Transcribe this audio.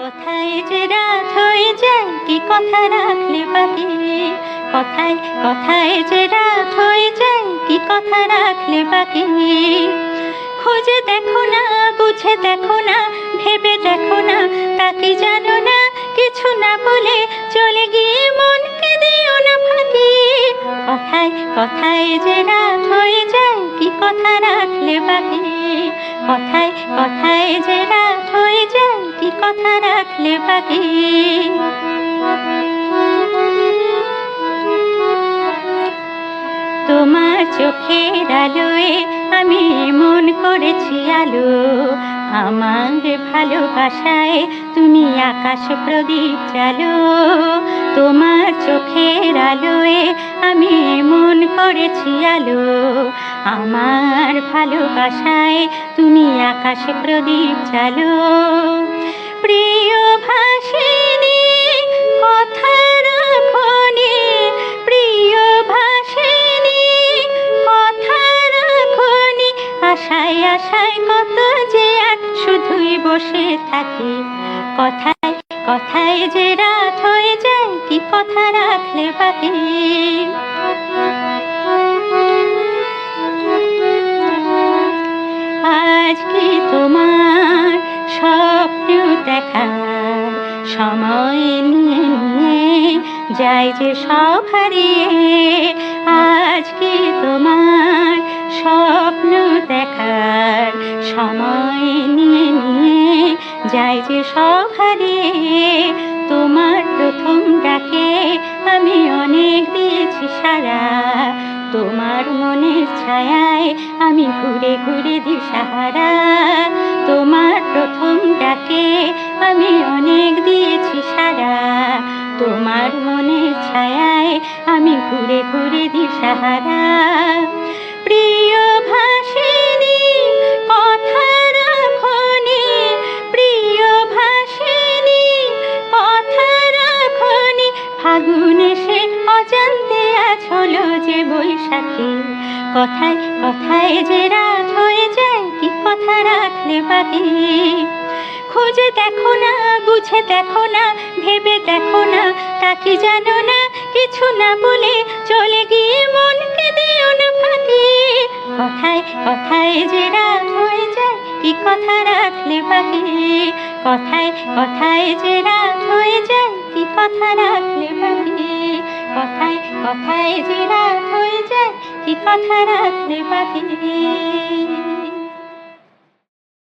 কোথায় যে রাত হয়ে যায়, কি কথা রাখলে বাকি? কোথায় কোথায় যে রাত হয়ে যায়, কি কথা রাখলে বাকি? খুঁজে দেখো না, বুঝে দেখো না, ভেবে দেখো না তাকে জানো না? কিছু না বলে চলে গিয়ে মনকে দিও না ফাঁকি। কথায় কথায় যে রাত হয়ে যায়, কি কথা রাখলে বাকি? কথায় কথায় যে রাত কি কথা রাখলে বাকি। তোমার চোখের আলোয় আমি মন করেছি আলো। আমার ভালোবাসায় তুমি আকাশ প্রদীপ চালো তোমার চোখের আলোয় আমি মন করেছি আলো। আমার ভালোবাসায় তুমি আকাশ প্রদীপ চালো প্রিয় ভাসিনী বসে থাকি। কথায় কথায় যে রাত হয়ে যায়, কি কথা রাখলে বাকি? আজ কি তোমার স্বপ্ন দেখা? সময় নিয়ে নিয়ে যায় যে সব হারিয়ে। আজ কি তোমার স্বপ্ন যায় যে সব হারিয়ে তোমার প্রথম ডাকে আমি অনেক দিয়েছি সারা। তোমার মনের ছায়ায় আমি ঘুরে ঘুরে দিশাহারা তোমার প্রথম ডাকে আমি অনেক দিয়েছি সারা। তোমার মনের ছায়ায় আমি ঘুরে ঘুরে দিশাহারা বৈশাখী কথায় কথায় যে রাত হয়ে যায়, কি কথা রাখলে বাকি খুঁজে দেখো না, বুঝে দেখো না, ভেবে দেখো না তাকে জানো না? কিছু না বলে চলে গিয়ে মনকে দিও না ফাঁকি। কথায় কথায় যে রাত হয়ে যায়, কি কথা রাখলে বাকি কথায় কথায় যে রাত হয়ে যায় কথায় যে রাত হয়ে যায় কি কথা রাখলে বাকি